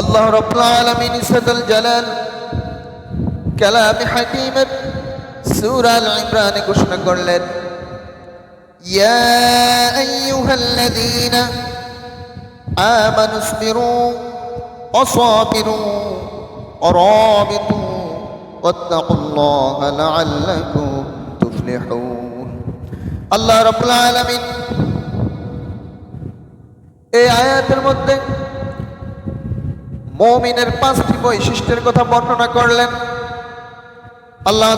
আল্লাহ রব্বুল আলামিন ইসাদুল জালাল কালামে হাকিমের সূরা আল ইমরানে ঘোষণা করলেন ইয়া আইয়ুহাল্লাযীনা আমানু ইসবিরু وصابروا ورابطوا واتقوا الله لعلكم تفلحون আল্লাহ রাব্বুল আলামিন এই আয়াতের মধ্যে মুমিনের পাঁচটি বৈশিষ্ট্যের কথা বর্ণনা করলেন। আল্লাহ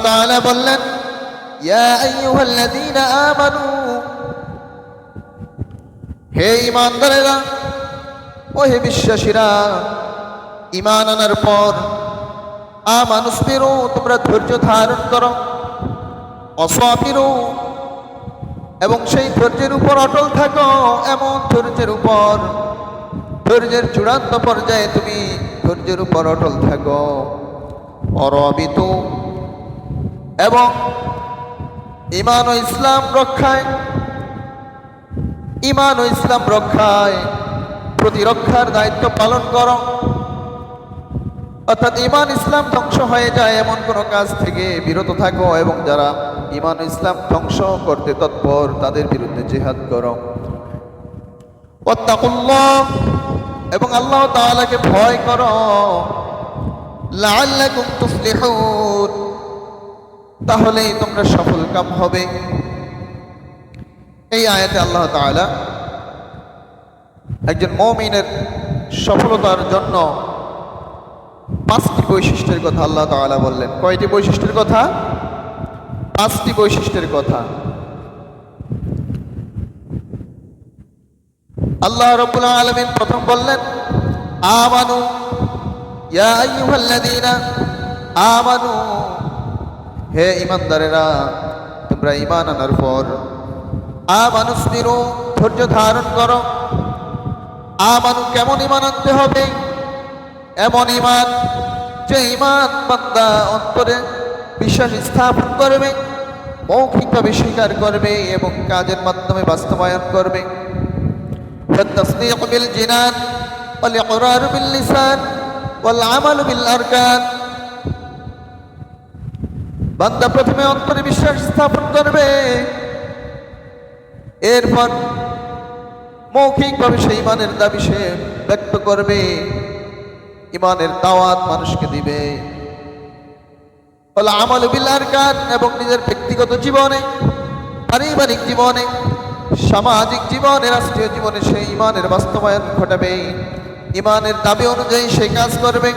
বললেন হে ঈমানদারেরা ও হে বিশ্বাসীরা ইমান আনার পর আমানুসবিরু তোমরা ধৈর্য ধারণ করো, অসাফিরু, এবং সেই ধৈর্যের উপর অটল থাকো, এমন ধৈর্যের উপর ধৈর্যের চূড়ান্ত পর্যায়ে তুমি ধৈর্যের উপর অটল থাকো। অরবিত। এবং ইমান ও ইসলাম রক্ষায়, ইমান ও ইসলাম রক্ষায় প্রতিরক্ষার দায়িত্ব পালন করো। অর্থাৎ ইমান ইসলাম ধ্বংস হয়ে যায় এমন কোনো কাজ থেকে বিরত থাকো এবং যারা ইমান ইসলাম ধ্বংস করতে তৎপর তাদের বিরুদ্ধে জেহাদ করো। ওয়াত্তাকুল্লাহ। এবং আল্লাহ তাআলাকে ভয় করো। লাআল্লাকুম তুফলিহুন। তাহলেই তোমরা সফল কাম হবে। এই আয়াতে আল্লাহ তাআলা একজন মমিনের সফলতার জন্য পাঁচটি বৈশিষ্ট্যের কথা আল্লাহ তাআলা বললেন। কয়টি বৈশিষ্ট্যের কথা? পাঁচটি বৈশিষ্ট্যের কথা। আল্লাহ রব্বুল আলামিন প্রথম বললেন, আমানু, ইয়া আইয়ুহাল্লাযীনা, আমানু, হে ইমানদারেরা তোমরা ঈমান আনার পর আমানুসবিরু ধৈর্য ধারণ করো। আমানু কেমন ইমান আনতে হবে? এমন ইমান যে ইমান বান্দা অন্তরে বিশ্বাস স্থাপন করবে, মৌখিকভাবে স্বীকার করবে এবং কাজের মাধ্যমে বাস্তবায়ন করবে। والتصديق بالجنان والإقرار باللسان والعمل بالأركان বান্দা প্রথমে অন্তরে বিশ্বাস স্থাপন করবে এরপর মৌখিকভাবে সেই ইমানের দাবি সে ব্যক্ত করবে ইমানের দাওয়াত মানুষকে দিবে বলে আমল বিল আরকান এবং নিজের ব্যক্তিগত জীবনে পারিবারিক জীবনে সামাজিক জীবনে, রাষ্ট্রীয় জীবনে সেই ইমানের বাস্তবায়ন ঘটাবে। ইমানের দাবি অনুযায়ী সে কাজ করবে।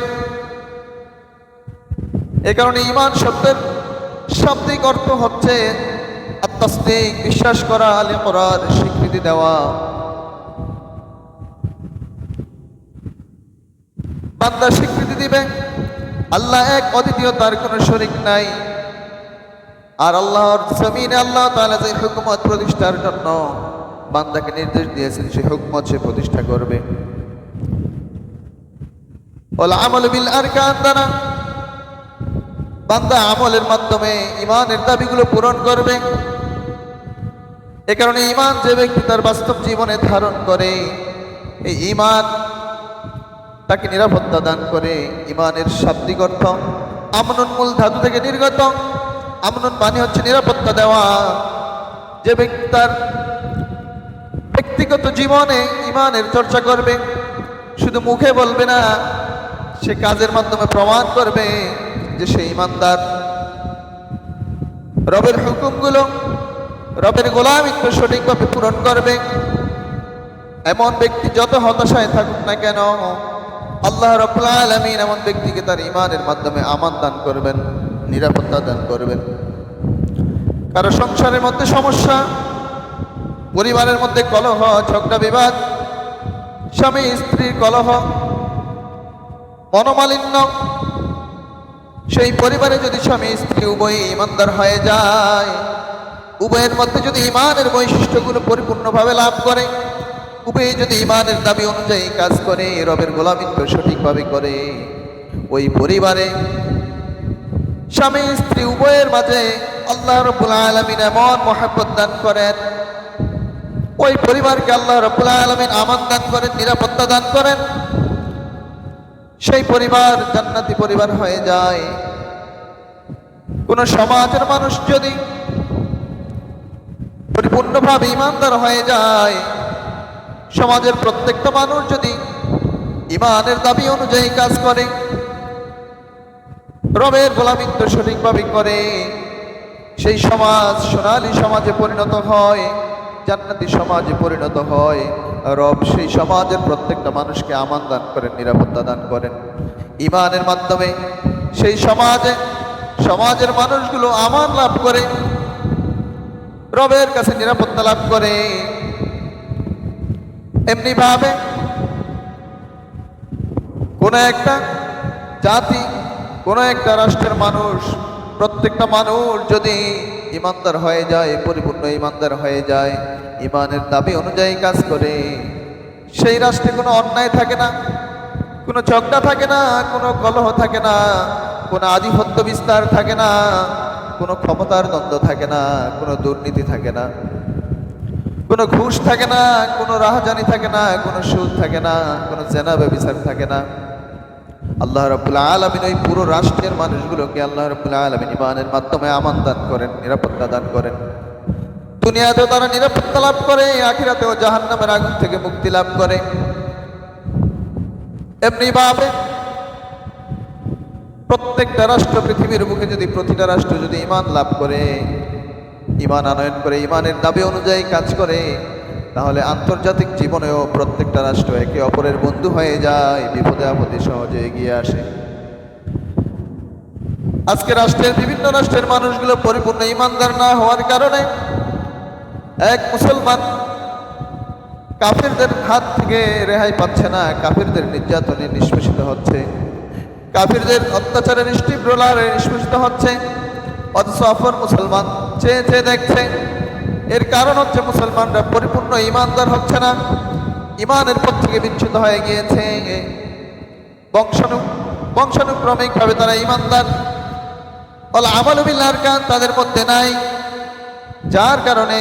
এ কারণে ইমান শব্দের শাব্দিক অর্থ হচ্ছে আত্মস্তিক বিশ্বাস করা আলে করার স্বীকৃতি দেওয়া। বান্দা স্বীকৃতি দিবে। আল্লাহ এক অদ্বিতীয় তার কোনো শরিক নাই। আর আল্লাহর জমিনে আল্লাহ তাআলা যে হুকুমত প্রতিষ্ঠার জন্য বান্দাকে নির্দেশ দিয়েছেন সে হুকুমত সে প্রতিষ্ঠা করবে। আমল বিল আরকান দ্বারা বান্দা আমলের মাধ্যমে ইমানের দাবিগুলো পূরণ করবে। এ কারণে ইমান যে ব্যক্তি তার বাস্তব জীবনে ধারণ করে, এই ইমান তাকে নিরাপত্তা দান করে। ইমানের শাব্দিক অর্থ আমনুন মূল ধাতু থেকে নির্গত। আমনুন মানে হচ্ছে নিরাপত্তা দেওয়া। যে ব্যক্তি তার ব্যক্তিগত জীবনে ইমানের চর্চা করবে, শুধু মুখে বলবে না, সে কাজের মাধ্যমে প্রমাণ করবে যে সে ইমানদার। রবের হুকুমগুলো রবের গোলামিত্ব সঠিকভাবে পূরণ করবে। এমন ব্যক্তি যত হতাশায় থাকুক না কেন, আল্লাহ রব্বুল আলামিন এমন ব্যক্তিকে তার ইমানের মাধ্যমে আমান দান করবেন, নিরাপত্তা দান করবেন। কারও সংসারের মধ্যে সমস্যা, পরিবারের মধ্যে কলহ, ঝগড়া, বিবাদ, স্বামী, স্ত্রীর কলহ, মনোমালিন্য, সেই পরিবারে যদি স্বামী, স্ত্রী উভয়ই ইমানদার হয়ে যায়, উভয়ের মধ্যে যদি ইমানের বৈশিষ্ট্যগুলো পরিপূর্ণভাবে লাভ করে উভয়ে যদি ইমানের দাবি অনুযায়ী কাজ করে, রবের গোলামিত্ব সঠিকভাবে করে, ওই পরিবারে স্বামী স্ত্রী উভয়ের মাঝে আল্লাহ রব্বুল আলমিন এমন মহাব্বত দান করেন। ওই পরিবারকে আল্লাহ রব্বুল আলমিন আমান দান করেন, নিরাপত্তা দান করেন। সেই পরিবার জান্নাতি পরিবার হয়ে যায়। কোন সমাজের মানুষ যদি পরিপূর্ণভাবে ইমানদার হয়ে যায়, সমাজের প্রত্যেকটা মানুষ যদি ইমানের দাবি অনুযায়ী কাজ করে রবের গোলামিত্ব সঠিকভাবে করে। সেই সমাজ সোনালী সমাজে পরিণত হয়, জান্নাতি সমাজে পরিণত হয়। রব সেই সমাজের প্রত্যেকটা মানুষকে আমান দান করেন, নিরাপত্তা দান করেন। ইমানের মাধ্যমে সেই সমাজে, সমাজের মানুষগুলো আমান লাভ করে। রবের কাছে নিরাপত্তা লাভ করে। এমনি ভাবে কোন একটা জাতি কোন একটা রাষ্ট্রের মানুষ, প্রত্যেকটা মানুষ যদি ইমানদার হয়ে যায়, পরিপূর্ণ ইমানদার হয়ে যায়, ইমানের দাবি অনুযায়ী কাজ করে, সেই রাষ্ট্রে কোনো অন্যায় থাকে না, কোনো ঝগড়া থাকে না, কোনো কলহ থাকে না, কোনো আধিপত্য বিস্তার থাকে না, কোনো ক্ষমতার দ্বন্দ্ব থাকে না, কোনো দুর্নীতি থাকে না, কোনো ঘুষ থাকে না, কোনো রাহজানি থাকে না, কোনো সুদ থাকে না, কোনো জেনা ব্যবিচার থাকে না। আল্লাহ রবুল্লা আলমিন ওই পুরো রাষ্ট্রের মানুষগুলোকে আল্লাহ রবুল্লা আলমিন ইমানের মাধ্যমে আমান দান করেন, নিরাপত্তা দান করেন। দুনিয়াতেও তারা নিরাপত্তা লাভ করে, আখিরাতেও জাহান নামের আগুন থেকে মুক্তি লাভ করে। এমনি ভাবে প্রত্যেকটা রাষ্ট্র পৃথিবীর বুকে যদি প্রতিটা রাষ্ট্র যদি ইমান লাভ করে ইমান আনয়ন করে ইমানের দাবি অনুযায়ী কাজ করে তাহলে আন্তর্জাতিক জীবনেও প্রত্যেকটা রাষ্ট্র একে অপরের বন্ধু হয়ে যায়, বিপদে আপদে সহজে এগিয়ে আসে। আজকে রাষ্ট্রের বিভিন্ন রাষ্ট্রের মানুষগুলো পরিপূর্ণ ইমানদার না হওয়ার কারণে এক মুসলমান কাফিরদের হাত থেকে রেহাই পাচ্ছে না, কাফিরদের নির্যাতনে নিষ্পেষিত হচ্ছে। কাফিরদের অত্যাচারে নিষ্ঠিপ্রলারে নিষ্পেষিত হচ্ছে, অথচ অপর মুসলমান চেয়ে চেয়ে দেখছে এর কারণ হচ্ছে মুসলমানরা পরিপূর্ণ ইমানদার হচ্ছে না। ইমানের পথ থেকে বিচ্ছুত হয়ে গিয়েছে বংশানু বংশানুক্রমিকভাবে তারা ইমানদার। বলে, আমল বিল্লার কান তাদের মধ্যে নাই। যার কারণে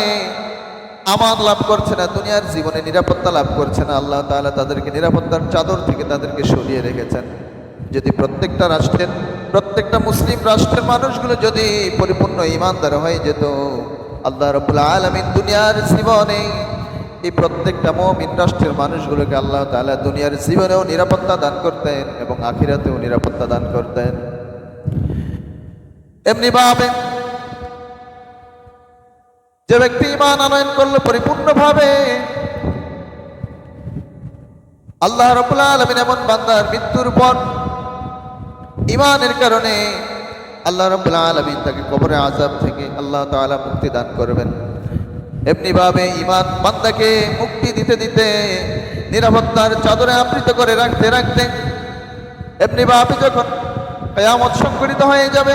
আমান লাভ করছে না, দুনিয়ার জীবনে নিরাপত্তা লাভ করছে না। আল্লাহ তাআলা তাদেরকে নিরাপত্তার চাদর থেকে তাদেরকে সরিয়ে রেখেছেন। যদি প্রত্যেকটা রাষ্ট্রের প্রত্যেকটা মুসলিম রাষ্ট্রের মানুষগুলো যদি পরিপূর্ণ ইমানদার হয়ে যেত আল্লাহ রবুল্লা আলমিন দুনিয়ার জীবনে এই প্রত্যেকটা মমিন রাষ্ট্রের মানুষগুলোকে আল্লাহ তাআলা দুনিয়ার জীবনেও নিরাপত্তা দান করতেন এবং আখিরাতেও নিরাপত্তা দান করতেন। এমনি ভাবে যে ব্যক্তি ইমান আনয়ন করল পরিপূর্ণভাবে, আল্লাহ রবুল্লা আলমিন এমন বান্দার মৃত্যুর পর ইমানের কারণে আল্লাহ রবুল্লা আলমিন তাকে কবরে আজাব থেকে আল্লাহ তাআলা মুক্তি দান করবেন। এমনি ভাবে ইমান বান্দাকে মুক্তি দিতে দিতে নিরাপত্তার চাদরে আবৃত করে রাখতে রাখতে এমনি ভাবে যখন কেয়ামত সংগঠিত হয়ে যাবে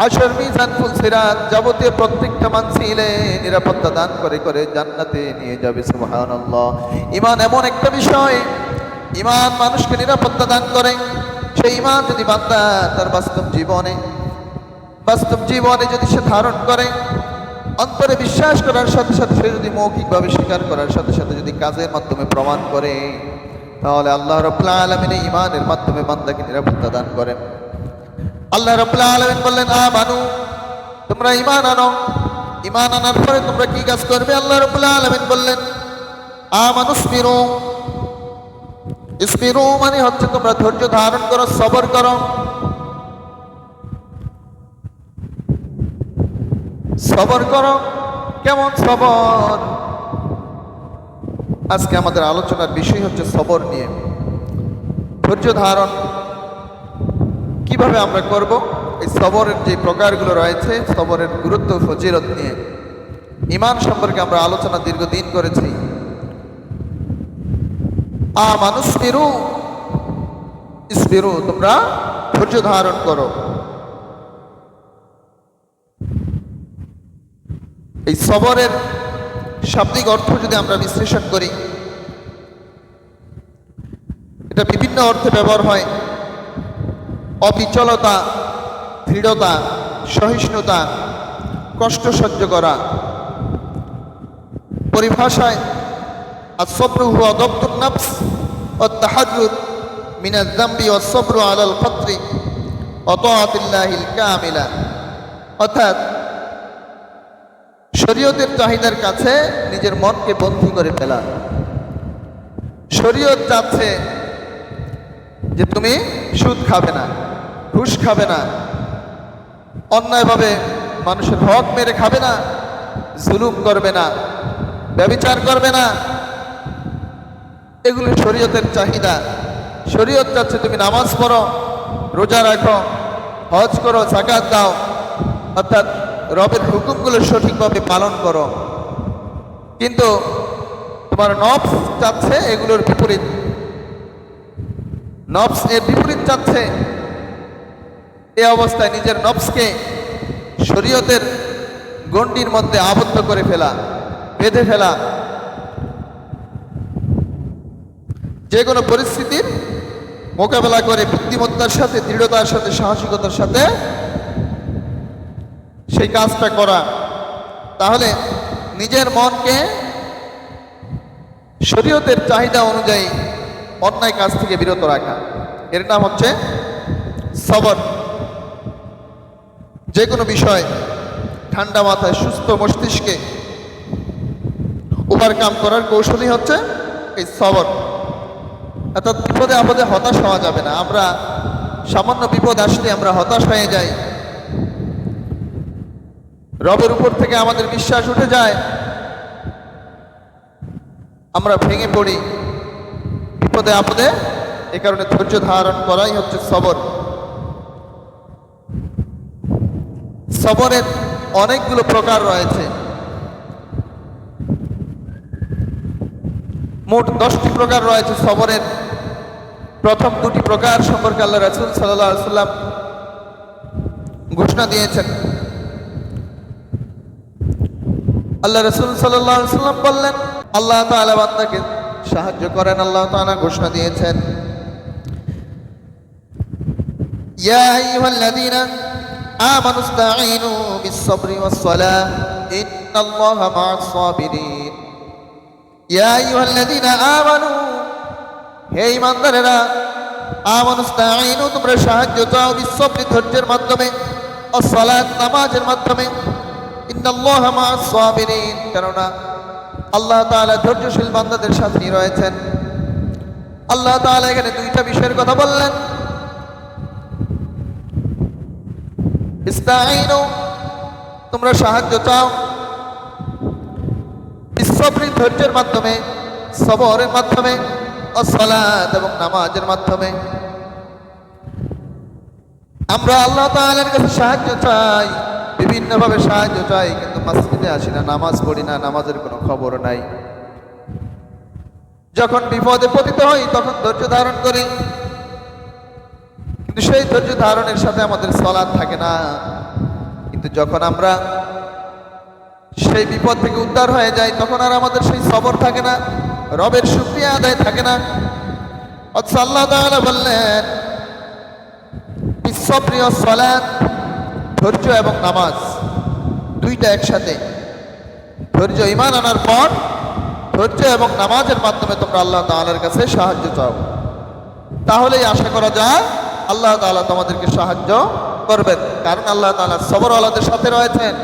হাসর মিজান ফুল সিরাত যাবতীয় প্রত্যেকটা মানসিলে নিরাপত্তা দান করে করে জান্নাতে নিয়ে যাবে, সুবহানাল্লাহ। ইমান এমন একটা বিষয় ইমান মানুষকে নিরাপত্তা দান করে সেই ইমান যদি বান্দা তার বাস্তব জীবনে বাস্তব জীবনে যদি সে ধারণ করে, অন্তরে বিশ্বাস করার সাথে সাথে সে যদি মৌখিকভাবে স্বীকার করার সাথে সাথে যদি কাজের মাধ্যমে প্রমাণ করে, তাহলে আল্লাহ রব্লা আলমিনে ইমানের মাধ্যমে বান্দাকে নিরাপত্তা দান করেন। আল্লাহ রব্লা আলমিন বললেন, আ মানু, তোমরা ইমান আনো। ইমান আনার পরে তোমরা কি কাজ করবে? আল্লাহ রব্লা আলমিন বললেন, আ মানুষ ইসবিরু মানে হচ্ছে তোমরা ধৈর্য ধারণ করো, সবর করো। সবর করো, কেমন সবর? আজকে আমাদের আলোচনার বিষয় হচ্ছে সবর নিয়ে। ধৈর্য ধারণ কীভাবে আমরা করব? এই সবরের যে প্রকারগুলো রয়েছে, সবরের গুরুত্ব ফজিরত নিয়ে। ইমান সম্পর্কে আমরা আলোচনা দীর্ঘদিন করেছি। মানুষ তোমরা ধৈর্য ধারণ করো। এই সবরের শাব্দিক অর্থ যদি আমরা বিশ্লেষণ করি, এটা বিভিন্ন অর্থে ব্যবহার হয়। অবিচলতা, দৃঢ়তা, সহিষ্ণুতা, কষ্ট সহ্য করা। পরিভাষায় الصبر هو ضبط النفس والتحرر মিনাজ জাম্বি ওয়াস সবরু আলাল ফত্রি ওয়া তাআতিল্লাহিল কামিলা অর্থাৎ শরীয়তের চাহিদার কাছে নিজের মনকে বন্দী করে ফেলা শরীয়ত চাচ্ছে যে তুমি সুদ খাবে না ঘুষ খাবে না অন্যায়ভাবে মানুষের হক মেরে খাবে না জুলুম করবে না ব্যবিচার করবে না এগুলো শরীয়তের চাহিদা। শরীয়ত চাচ্ছে তুমি নামাজ পড়ো, রোজা রাখো, হজ করো জাকাত দাও, অর্থাৎ রবের হুকুমগুলো সঠিকভাবে পালন করো। কিন্তু তোমার নফস চাচ্ছে এগুলোর বিপরীত। নফস এর বিপরীত চাচ্ছে এ অবস্থায় নিজের নফসকে শরীয়তের গণ্ডির মধ্যে আবদ্ধ করে ফেলা, বেঁধে ফেলা। যে কোনো পরিস্থিতির মোকাবেলা করে বুদ্ধিমত্তার সাথে, দৃঢ়তার সাথে, সাহসিকতার সাথে সেই কাজটা করা। তাহলে নিজের মনকে শরীয়তের চাহিদা অনুযায়ী অন্যায় কাজ থেকে বিরত রাখা। এর নাম হচ্ছে সবর। যে কোনো বিষয় ঠান্ডা মাথায় সুস্থ মস্তিষ্কে ওভারকাম করার কৌশলই হচ্ছে এই সবর। অর্থাৎ বিপদে আপদে হতাশ হওয়া যাবে না। আমরা সামান্য বিপদ আসলে আমরা হতাশ হয়ে যাই। রবের উপর থেকে আমাদের বিশ্বাস উঠে যায়। আমরা ভেঙে পড়ি। বিপদে আপদে এ কারণে ধৈর্য ধারণ করাই হচ্ছে সবর। সবরের অনেকগুলো প্রকার রয়েছে। মোট দশটি প্রকার রয়েছে সবরের। প্রথম দুটি প্রকার সম্পর্কে আল্লাহ রাসুল সাল্লাম ঘোষণা দিয়েছেন। আল্লাহ রসুল সাল্লাম বললেন, আল্লাহ বান্দাকে সাহায্য করেন। আল্লাহ তাআলা ঘোষণা দিয়েছেন ইসতাঈনু বিস-সাবরি ওয়াস-সালাহ, ইন্নাল্লাহা মা'আস-সাবিরিন। ইয়া আইয়ুহাল্লাযীনা আমানু। হে ঈমানদারেরা, আমানু ইসতাঈনু তোমরা সাহায্য চাও বিস-সাবরি ধৈর্যের মাধ্যমে ওয়াস-সালাত নামাজের মাধ্যমে। ইন্নাল্লাহা মা'আস-সাবিরিন। কেননা আল্লাহ তাআলা ধৈর্যশীল বান্দাদের সাথেই রয়েছেন। আল্লাহ তাআলা এখানে দুইটা বিষয়ের কথা বললেন। ইস্তাঈনু তোমরা সাহায্য চাও বিশ্বপ্রী ধৈর্যের মাধ্যমে, সবরের মাধ্যমে অসলাত এবং নামাজের মাধ্যমে। আমরা আল্লাহ তাআলার কাছে সাহায্য চাই, বিভিন্নভাবে সাহায্য চাই, কিন্তু মসজিদে আসি না, নামাজ পড়ি না, নামাজের কোনো খবর নাই। যখন বিপদে পতিত হই, তখন ধৈর্য ধারণ করি। কিন্তু সেই ধৈর্য ধারণের সাথে আমাদের সলাদ থাকে না। কিন্তু যখন আমরা সেই বিপদ থেকে উদ্ধার হয়ে যায়, তখন আর আমাদের সেই সবর থাকে না, রবের শুক্রিয়া আদায় থাকে না। অথচ আল্লাহ বললেন, বিশ্বপ্রিয় সলাদ ধৈর্য এবং নামাজ, দুইটা একসাথে। ধৈর্য ইমান আনার পর, ধৈর্য এবং নামাজের মাধ্যমে তোমরা আল্লাহ তাআলার কাছে সাহায্য চাও। তাহলেই আশা করা যায়, আল্লাহ তাআলা তোমাদেরকে সাহায্য করবেন। কারণ আল্লাহ তাআলা সবরওয়ালাদের সাথে রয়েছেন।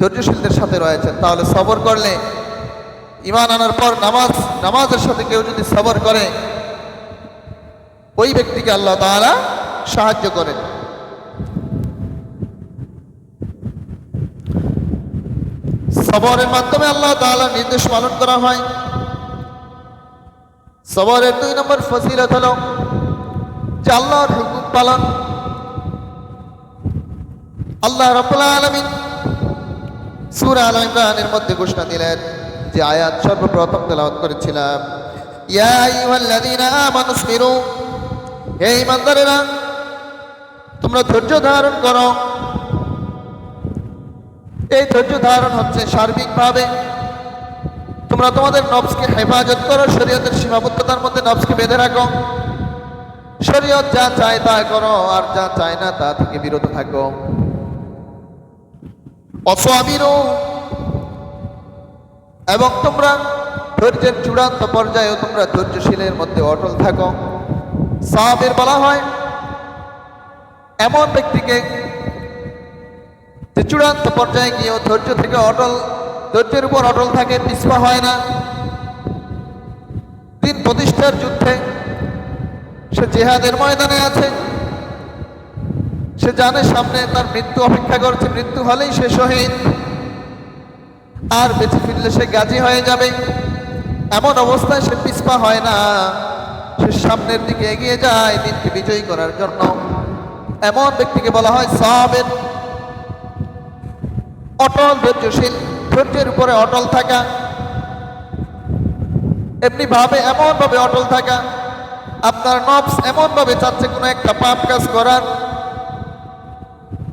ধৈর্যশীলদের সাথে রয়েছেন। তাহলে সবর করলে ইমান আনার পর নামাজ, নামাজের সাথে কেউ যদি সবর করে, ওই ব্যক্তিকে আল্লাহ তাআলা সাহায্য করেন। সবরের মাধ্যমে আল্লাহ তাআলা নির্দেশ পালন করা হয়। সবরের দুই নম্বর ফজিলত হলো যে আল্লাহর হুকুম পালন আল্লাহ রাব্বুল আলামিন সূরা আল ইমরানের মধ্যে ঘোষণা দিলেন যে আয়াত সর্বপ্রথম তেলাওয়াত করেছিলাম। ইয়া আইয়ুহাল্লাযীনা তোমরা ধৈর্য ধারণ করো। এই ধৈর্য ধারণ হচ্ছে সার্বিকভাবে। তোমরা তোমাদের নবসকে হেফাজত করো, শরীয়তের সীমাবদ্ধতার মধ্যে নবসকে বেঁধে রাখো। শরীয়ত যা চায় তা করো, আর যা চায় না তা থেকে বিরত থাকো। অসমিরু এবং তোমরা ধৈর্যের চূড়ান্ত পর্যায়েও তোমরা ধৈর্যশীলের মধ্যে অটল থাকো। সাহাবের বলা হয়, এমন ব্যক্তিকে যে চূড়ান্ত পর্যায়ে গিয়েও ধৈর্য থেকে অটল, ধৈর্যের উপর অটল থাকে, পিছপা হয় না। দিন প্রতিষ্ঠার যুদ্ধে সে জেহাদের ময়দানে আছে। সে জানে সামনে তার মৃত্যু অপেক্ষা করছে, মৃত্যু হলেই সে শহীদ। আর বেঁচে ফিরলে সে গাজী হয়ে যাবে। এমন অবস্থায় সে পিছপা হয় না। সে সামনের দিকে এগিয়ে যায় দিনকে বিজয়ী করার জন্য। এমন ব্যক্তিকে বলা হয় সাহাবের অটল ধৈর্যশীল, ধৈর্যের উপরে অটল থাকা। এমনি ভাবে এমন ভাবে অটল থাকা। আপনার নবস এমন ভাবে চাচ্ছে কোনো একটা পাপ কাজ করার।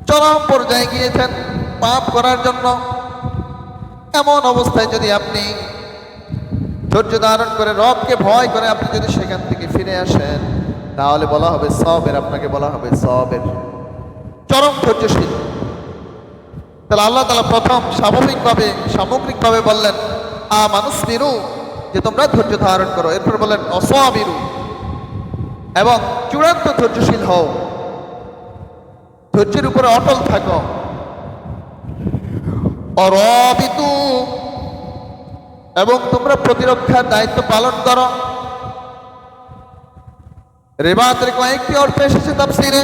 চরম পর্যায়ে গিয়েছেন পাপ করার জন্য। এমন অবস্থায় যদি আপনি ধৈর্য ধারণ করে রবকে ভয় করে আপনি যদি সেখান থেকে ফিরে আসেন, তাহলে বলা হবে সবের, আপনাকে বলা হবে সবের। চরম ধৈর্যশীল। তাহলে আল্লাহ তালা প্রথম স্বাভাবিকভাবে, সামগ্রিকভাবে বললেন, আ মানুষ বিরু যে তোমরা ধৈর্য ধারণ করো। এরপর বললেন, অসবিরু, এবং চূড়ান্ত ধৈর্যশীল হও। ধৈর্যের উপরে অটল থাকো। অরবিতু। এবং তোমরা প্রতিরক্ষার দায়িত্ব পালন করো। রেবাতের কয়েকটি অর্থ এসেছে তাফসিরে।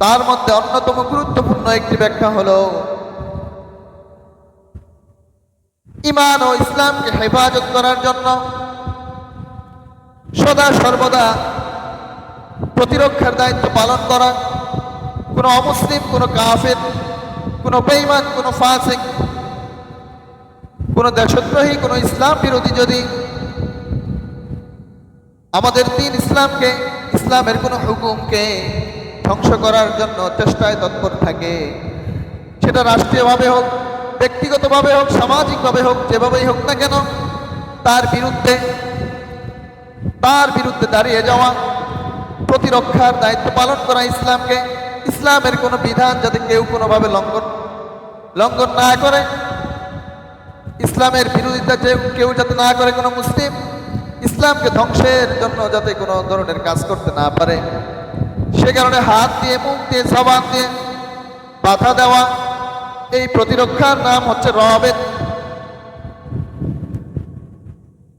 তার মধ্যে অন্যতম গুরুত্বপূর্ণ একটি ব্যাখ্যা হলো, ইমান ও ইসলামকে হেফাজত করার জন্য সদা সর্বদা প্রতিরক্ষার দায়িত্ব পালন করা। কোনো অমুসলিম, কোনো কাফের, কোনো বেইমান কোনো ফাসিক, কোনো দেশদ্রোহী, কোনো ইসলাম বিরোধী যদি আমাদের দিন ইসলামকে, ইসলামের কোনো হুকুমকে ধ্বংস করার জন্য চেষ্টায় তৎপর থাকে, সেটা রাষ্ট্রীয়ভাবে হোক, ব্যক্তিগতভাবে হোক, সামাজিকভাবে হোক, যেভাবেই হোক না কেন, তার বিরুদ্ধে তার বিরুদ্ধে দাঁড়িয়ে যাওয়া প্রতিরক্ষার দায়িত্ব পালন করা ইসলামকে, ইসলামের কোনো বিধান যাতে কেউ কোনোভাবে লঙ্ঘন লঙ্ঘন না করে, ইসলামের বিরোধিতা যে কেউ যাতে না করে কোনো মুসলিম, ইসলামকে ধ্বংসের জন্য যাতে কোনো ধরনের কাজ করতে না পারে। সে কারণে হাত দিয়ে, মুখ দিয়ে, জবান দিয়ে বাধা দেওয়া, এই প্রতিরক্ষার নাম হচ্ছে রবেদ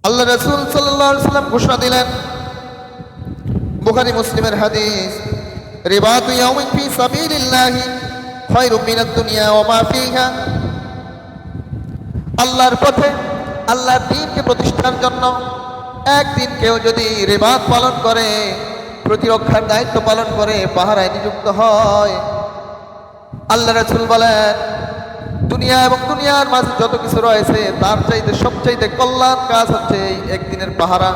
আল্লাহ রসুল সাল্লাম ঘোষণা দিলেন বুখারি মুসলিমের হাদিস, রিবাতু ইয়াউমিন ফি সাবিলিল্লাহি খায়রুম মিনাদ দুনিয়া ওয়া মা ফিহা। আল্লাহর পথে, আল্লাহর দিনকে প্রতিষ্ঠার জন্য একদিন কেউ যদি রেবাত পালন করে, প্রতিরক্ষার দায়িত্ব পালন করে, পাহারায় নিযুক্ত হয়, আল্লাহ রাসূল বলেন, দুনিয়া এবং দুনিয়ার মাঝে যত কিছু রয়েছে, তার চাইতে সবচাইতে কল্যাণ কাজ হচ্ছে এই একদিনের পাহারা।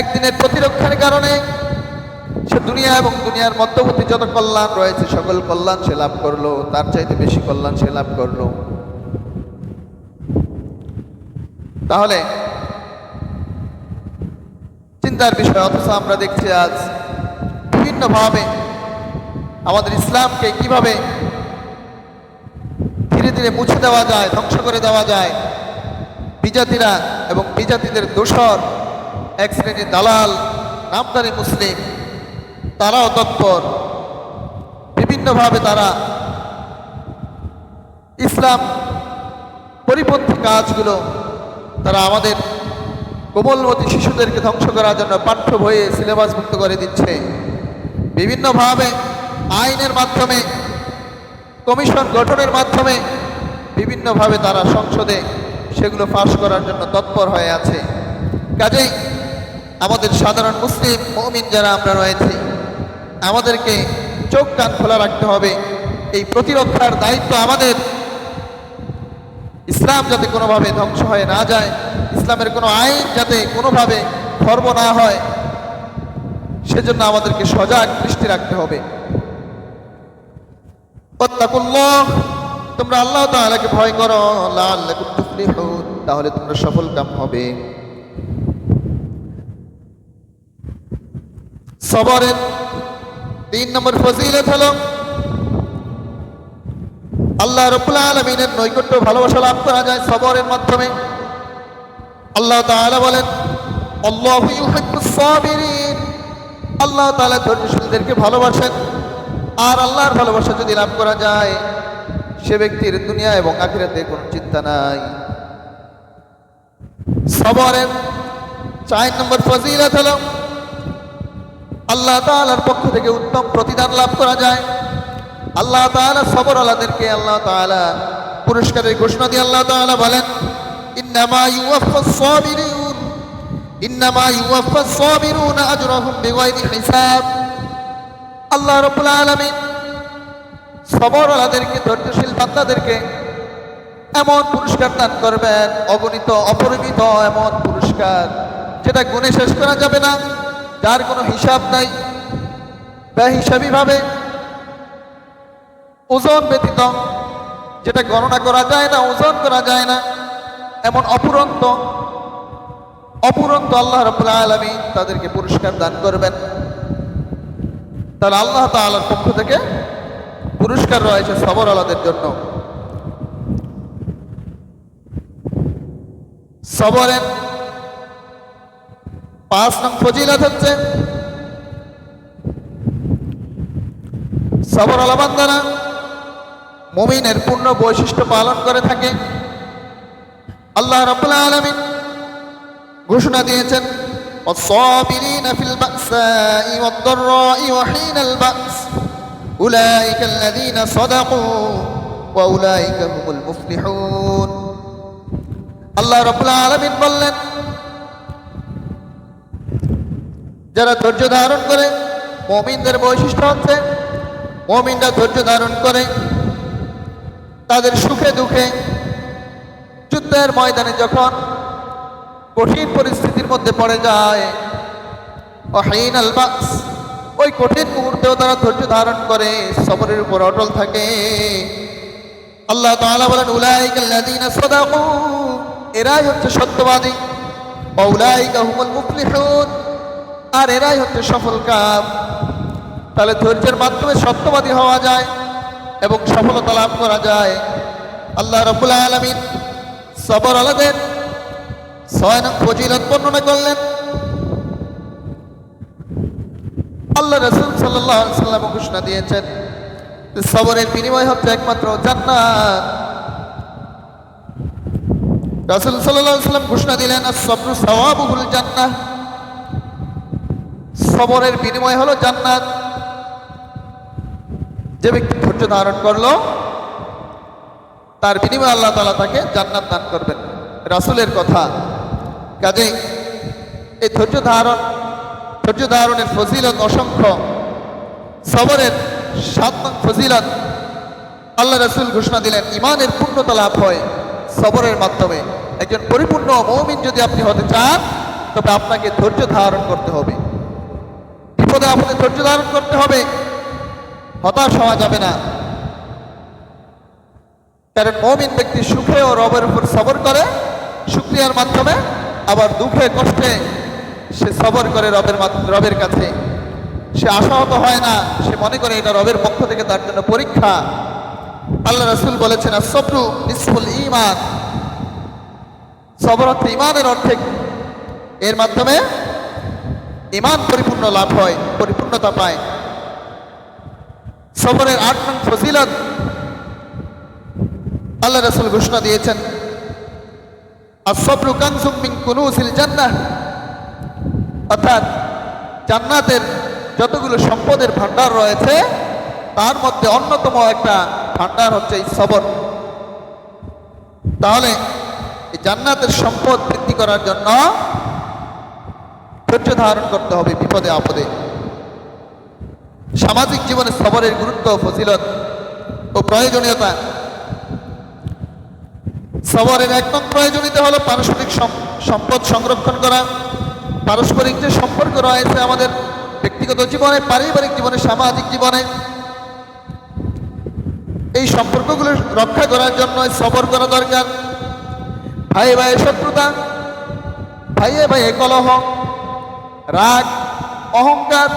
একদিনের প্রতিরক্ষার কারণে সে দুনিয়া এবং দুনিয়ার মধ্যবর্তী যত কল্যাণ রয়েছে, সকল কল্যাণ সে লাভ করল, তার চাইতে বেশি কল্যাণ সে লাভ করল। তাহলে, চিন্তার বিষয়, অথচ আমরা দেখছি আজ বিভিন্নভাবে আমাদের ইসলামকে কীভাবে ধীরে ধীরে মুছে দেওয়া যায়, ধ্বংস করে দেওয়া যায়। বিজাতিরা এবং বিজাতিদের দোসর এক শ্রেণির দালাল নামদারি মুসলিম, তারাও তৎপর। বিভিন্নভাবে তারা ইসলাম পরিপন্থী কাজগুলো তারা আমাদের কোমলমতি শিশুদেরকে ধ্বংস করার জন্য পাঠ্য বইয়ে সিলেবাস মুক্ত করে দিচ্ছে। বিভিন্নভাবে আইনের মাধ্যমে, কমিশন গঠনের মাধ্যমে বিভিন্নভাবে তারা সংসদে সেগুলো ফাঁস করার জন্য তৎপর হয়ে আছে। কাজেই আমাদের সাধারণ মুসলিম মমিন যারা আমরা রয়েছি, আমাদেরকে চোখ কান খোলা রাখতে হবে। এই প্রতিরক্ষার দায়িত্ব আমাদের। ইসলাম যাতে কোনোভাবে ধ্বংস হয়ে না যায়, ইসলামের কোনো আইন যাতে কোনোভাবে খর্ব না হয়, সেজন্য আমাদেরকে সজাগ দৃষ্টি রাখতে হবে। তোমরা আল্লাহ তাআলাকে ভয় করো তাহলে তোমরা সফল কাম হবে। সবরের তিন নম্বর ফজিলত হলো, আল্লাহ রব্বুল আলমিনের নৈকট্য ভালোবাসা লাভ করা যায় সবরের মাধ্যমে। আল্লাহ তাআলা বলেন, আল্লাহু তাআলা ধৈর্যশীলদেরকে ভালোবাসেন। আর আল্লাহর ভালোবাসা যদি লাভ করা যায়, সে ব্যক্তির দুনিয়া এবং আখিরাতে কোনো চিন্তা নাই। সবরের চার নম্বর ফজিলত হলো আল্লাহ তাআলার পক্ষ থেকে উত্তম প্রতিদান লাভ করা যায়। আল্লাহ তাআলা সবর আলাদেরকে আল্লাহ তাআলা পুরস্কারের ঘোষণা দিয়ে আল্লাহ তাআলা বলেন, ইন্নামা ইউওয়াফাস সাবিরুন ইন্নামা ইউওয়াফাস সাবিরুন আজরাহুম বিগাইরি হিসাব। আল্লাহ রাব্বুল আলামিন আলাদেরকে ধৈর্যশীল বান্দাদেরকে এমন পুরস্কার দান করবেন, অগণিত, অপরিমিত এমন পুরস্কার, যেটা গুণে শেষ করা যাবে না। যার কোনো হিসাব নাই, বেহিসাবি ভাবে ওজন ব্যতীত, যেটা গণনা করা যায় না, ওজন করা যায় না, এমন অপুরন্ত অপুরন্ত আল্লাহ রাব্বুল আলামিন তাদেরকে পুরস্কার দান করবেন। তাহলে আল্লাহ তাআলার পক্ষ থেকে পুরস্কার রয়েছে সবর আলাদের জন্য। সবরের পাঁচ নং ফজিলত হচ্ছে সবর আলাবান্দারা মুমিনের পূর্ণ বৈশিষ্ট্য পালন করে থাকে আল্লাহ রাব্বুল আলামিন ঘোষণা দিয়েছেন والصابرين في البأساء والضراء وحين البأس أولئك الذين صدقوا وأولئك هم المفلحون আল্লাহ রাব্বুল আলামিন বললেন যারা ধৈর্য ধারণ করে, মমিনদের বৈশিষ্ট্য হচ্ছে, মমিনরা ধৈর্য ধারণ করে, তাদের সুখে দুঃখে যুদ্ধের ময়দানে যখন কঠিন পরিস্থিতির মধ্যে পড়ে যায় ওই কঠিন মুহূর্তেও তারা ধৈর্য ধারণ করে, সবরের উপর অটল থাকে। আল্লাহ বলেন উলাইকাল্লাযীনা এরাই হচ্ছে সত্যবাদী ওয়া উলাইকা আর এরাই হচ্ছে সফল কাম। তাহলে ধৈর্যের মাধ্যমে সত্যবাদী হওয়া যায় এবং সফলতা লাভ করা যায়। আল্লাহ রব্বুল আলমিন সবর আলাদের ছয় নং ফজিলত বর্ণনা করলেন। আল্লাহ রসুল সাল্লাহ সাল্লাম ঘোষণা দিয়েছেন সবরের বিনিময় হচ্ছে একমাত্র জান্নাত। রাসুল সাল্লাহ সাল্লাম ঘোষণা দিলেন সবরু সওয়াবুল জান্নাত সবরের বিনিময় হলো জান্নাত। যে ব্যক্তি ধৈর্য ধারণ করল, তার বিনিময়ে আল্লাহ তালা তাকে জান্নাত দান করবেন। রাসুলের কথা। কাজে এই ধৈর্য ধারণ, ধৈর্য ধারণের ফজিলত অসংখ্য। সবরের সাত ফজিলত, আল্লাহ রসুল ঘোষণা দিলেন ইমানের পূর্ণতা লাভ হয় সবরের মাধ্যমে। একজন পরিপূর্ণ মৌমিন যদি আপনি হতে চান, তবে আপনাকে ধৈর্য ধারণ করতে হবে। বিপদে আপনি ধৈর্য ধারণ করতে হবে। হতাশ হওয়া যাবে না। কারণ মমিন ব্যক্তি সুখে ও রবের উপর সবর করে শুক্রিয়ার মাধ্যমে, আবার দুঃখে কষ্টে সে সবর করে রবের রবের কাছে। সে আশাহত হয় না, সে মনে করে এটা রবের পক্ষ থেকে তার জন্য পরীক্ষা। আল্লাহ রসুল বলেছেন সবরু নিসফুল ইমান সবর অর্থ ইমানের অর্থে এর মাধ্যমে ইমান পরিপূর্ণ লাভ হয়, পরিপূর্ণতা পায়। সবরের আট নং ফজিলত আল্লাহ রসুল ঘোষণা দিয়েছেন আর সবরু কানসুম কুনুসিল জান্নাহ। অর্থাৎ জান্নাতের যতগুলো সম্পদের ভান্ডার রয়েছে, তার মধ্যে অন্যতম একটা ভান্ডার হচ্ছে এই সবর। তাহলে জান্নাতের সম্পদ বৃদ্ধি করার জন্য ধৈর্য ধারণ করতে হবে বিপদে আপদে। সামাজিক জীবনে সবরের গুরুত্ব ফজিলত ও প্রয়োজনীয়তা। সবরের এক নং প্রয়োজনীয়তা হলো পারস্পরিক সম্পদ সংরক্ষণ করা। পারস্পরিক যে সম্পর্ক রয়েছে আমাদের ব্যক্তিগত জীবনে, পারিবারিক জীবনে, সামাজিক জীবনে, এই সম্পর্কগুলো রক্ষা করার জন্য সবর করা দরকার। ভাই ভাই শত্রুতা, ভাইয়ে ভাইয়ে কলহ রাগ, অহংকার,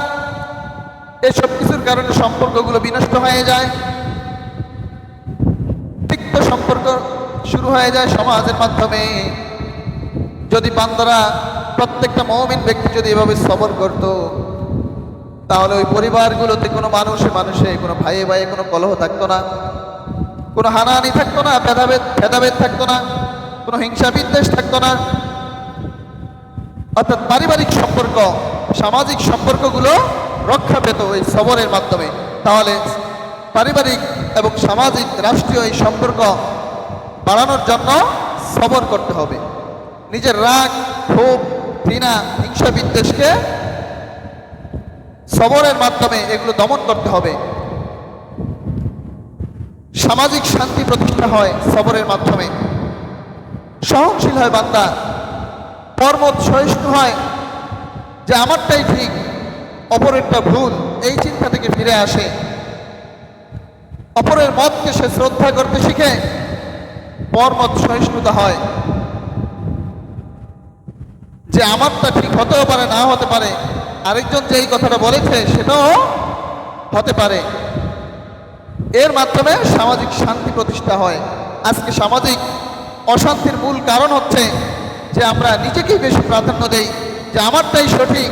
এসব কিছুর কারণে সম্পর্কগুলো বিনষ্ট হয়ে যায়। তিক্ত সম্পর্ক শুরু হয়ে যায় সমাজের মাধ্যমে। যদি বান্দারা প্রত্যেকটা মৌমিন ব্যক্তি যদি এভাবে সবর করত, তাহলে ওই পরিবারগুলোতে কোনো মানুষে মানুষে, কোনো ভাইয়ে ভাইয়ে কোনো কলহ থাকতো না। কোনো হানাহানি থাকতো না, ভেদাভেদ ভেদাভেদ থাকতো না, কোনো হিংসা বিদ্বেষ থাকতো না। অর্থাৎ পারিবারিক সম্পর্ক, সামাজিক সম্পর্কগুলো রক্ষা পেত ওই সবরের মাধ্যমে। তাহলে পারিবারিক এবং সামাজিক রাষ্ট্রীয় এই সম্পর্ক বাড়ানোর জন্য সবর করতে হবে। নিজের রাগ, ক্ষোভ, ঘৃণা, হিংসা, বিদ্বেষকে সবরের মাধ্যমে এগুলো দমন করতে হবে। সামাজিক শান্তি প্রতিষ্ঠা হয় সবরের মাধ্যমে। সহনশীল হয় বান্দা পর্বত সহিষ্ণু হয় যে আমারটাই ঠিক, অপরেরটা ভুল, এই চিন্তা থেকে ফিরে আসে। অপরের মতকে সে শ্রদ্ধা করতে শিখে পরমত সহিষ্ণুতা হয়। যে আমারটা ঠিক হতেও পারে, না হতে পারে, আরেকজন যে এই কথাটা বলেছে, সেটাও হতে পারে। এর মাধ্যমে সামাজিক শান্তি প্রতিষ্ঠা হয়। আজকে সামাজিক অশান্তির মূল কারণ হচ্ছে যে আমরা নিজেকেই বেশি প্রাধান্য দেই, যে আমারটাই সঠিক,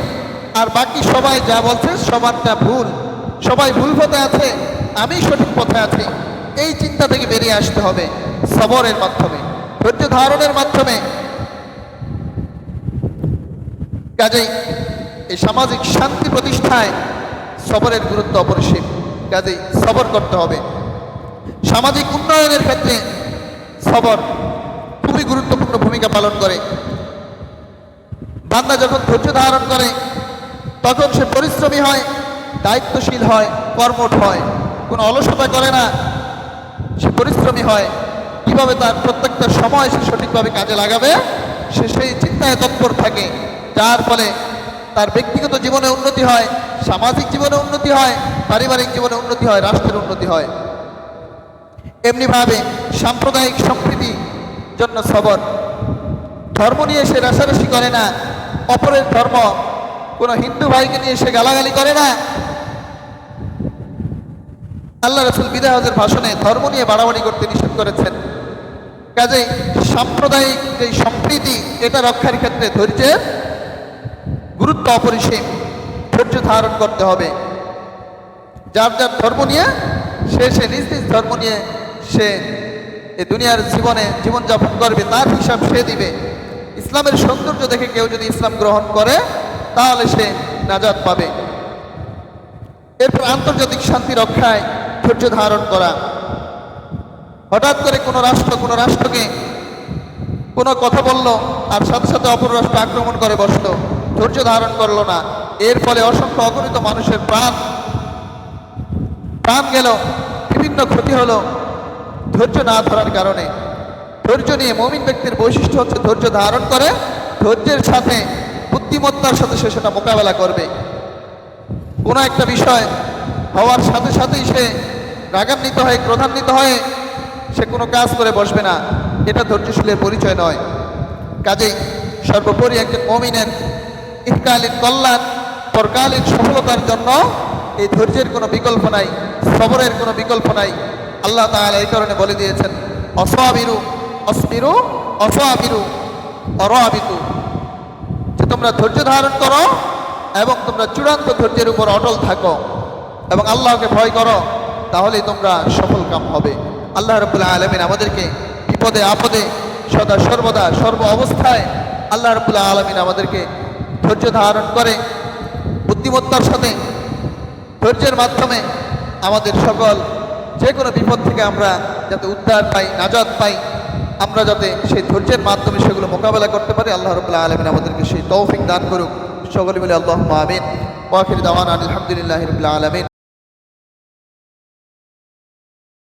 আর বাকি সবাই যা বলছে সবারটা ভুল। সবাই ভুল পথে আছে, আমি সঠিক পথে আছি। এই চিন্তা থেকে বেরিয়ে আসতে হবে সবরের মাধ্যমে, ধৈর্য ধারণের মাধ্যমে। কাজেই এই সামাজিক শান্তি প্রতিষ্ঠায় সবরের গুরুত্ব অপরিসীম। কাজেই সবর করতে হবে। সামাজিক উন্নয়নের ক্ষেত্রে সবর খুবই গুরুত্বপূর্ণ ভূমিকা পালন করে। বান্দা যখন ধৈর্য ধারণ করে, তখন সে পরিশ্রমী হয়, দায়িত্বশীল হয়, কর্মঠ হয়, কোনো অলসতা করে না। সে পরিশ্রমী হয়, কীভাবে তার প্রত্যেকটা সময় সে সঠিকভাবে কাজে লাগাবে, সে সেই চিন্তায় তৎপর থাকে। যার ফলে তার ব্যক্তিগত জীবনে উন্নতি হয়, সামাজিক জীবনে উন্নতি হয়, পারিবারিক জীবনে উন্নতি হয়, রাষ্ট্রের উন্নতি হয়। এমনিভাবে সাম্প্রদায়িক সম্প্রীতি জন্য সবর। ধর্ম নিয়ে সে রাশারাশি করে না। অপরের ধর্ম, কোনো হিন্দু ভাইকে নিয়ে সে গালাগালি করে না। আল্লাহ রসুল বিদায় ভাষণে ধর্ম নিয়ে বাড়াবাড়ি করতে নিষেধ করেছেন। কাজেই সাম্প্রদায়িক যে সম্প্রীতি, এটা রক্ষার ক্ষেত্রে ধৈর্যের গুরুত্ব অপরিসীম। ধৈর্য ধারণ করতে হবে। যার যার ধর্ম নিয়ে সে সে নিজ নিজ ধর্ম নিয়ে সে এই দুনিয়ার জীবনে জীবনযাপন করবে, তার হিসাব সে দিবে। ইসলামের সৌন্দর্য দেখে কেউ যদি ইসলাম গ্রহণ করে, তাহলে সে নাজাদ পাবে। এরপর আন্তর্জাতিক শান্তি রক্ষায় ধৈর্য ধারণ করা। হঠাৎ করে কোনো রাষ্ট্র কোনো রাষ্ট্রকে কোনো কথা বলল আর সাথে সাথে অপর রাষ্ট্র আক্রমণ করে বসল, ধৈর্য ধারণ করল না। এর ফলে অসংখ্য অগণিত মানুষের প্রাণ প্রাণ গেল, বিভিন্ন ক্ষতি হলো। ধৈর্য না ধরার কারণে ধৈর্য নিয়ে মমিন ব্যক্তির বৈশিষ্ট্য হচ্ছে ধৈর্য ধারণ করে, ধৈর্যের সাথে বুদ্ধিমত্তার সাথে সে সেটা মোকাবেলা করবে। কোনো একটা বিষয় হওয়ার সাথে সাথেই সে রাগান্বিত হয়ে, ক্রধান্বিত হয়ে সে কোনো কাজ করে বসবে না। এটা ধৈর্যশীলের পরিচয় নয়। কাজেই সর্বোপরি একজন মমিনের ইহকালীন কল্যাণ, পরকালীন সফলতার জন্য এই ধৈর্যের কোনো বিকল্প নাই, সবরের কোনো বিকল্প নাই। আল্লাহ তাআলা এই কারণে বলে দিয়েছেন, অসবিরু অসবিরু অসবিরু, অরাবিতু। যে তোমরা ধৈর্য ধারণ করো এবং তোমরা চূড়ান্ত ধৈর্যের উপর অটল থাকো এবং আল্লাহকে ভয় করো, তাহলেই তোমরা সফল কাম হবে। আল্লাহ রবুল্লাহ আলমিন আমাদেরকে বিপদে, আপদে সদা সর্বদা সর্ব অবস্থায় আল্লাহ রবুল্লাহ আলমিন আমাদেরকে ধৈর্য ধারণ করে, বুদ্ধিমত্তার সাথে ধৈর্যের মাধ্যমে আমাদের সকল যে কোনো বিপদ থেকে আমরা যাতে উদ্ধার পাই নাজাদ পাই, আমরা যাতে সেই ধৈর্যের মাধ্যমে সেগুলো মোকাবেলা করতে পারি, আল্লাহ রবুল্লাহ আলমিন আমাদেরকে সেই তৌফিক দান করুক। সকলে মিলে আল্লাহ আমিন। ওয়াকির দাওয়ান আলহামদুলিল্লাহ রবিল্লা আলমিন।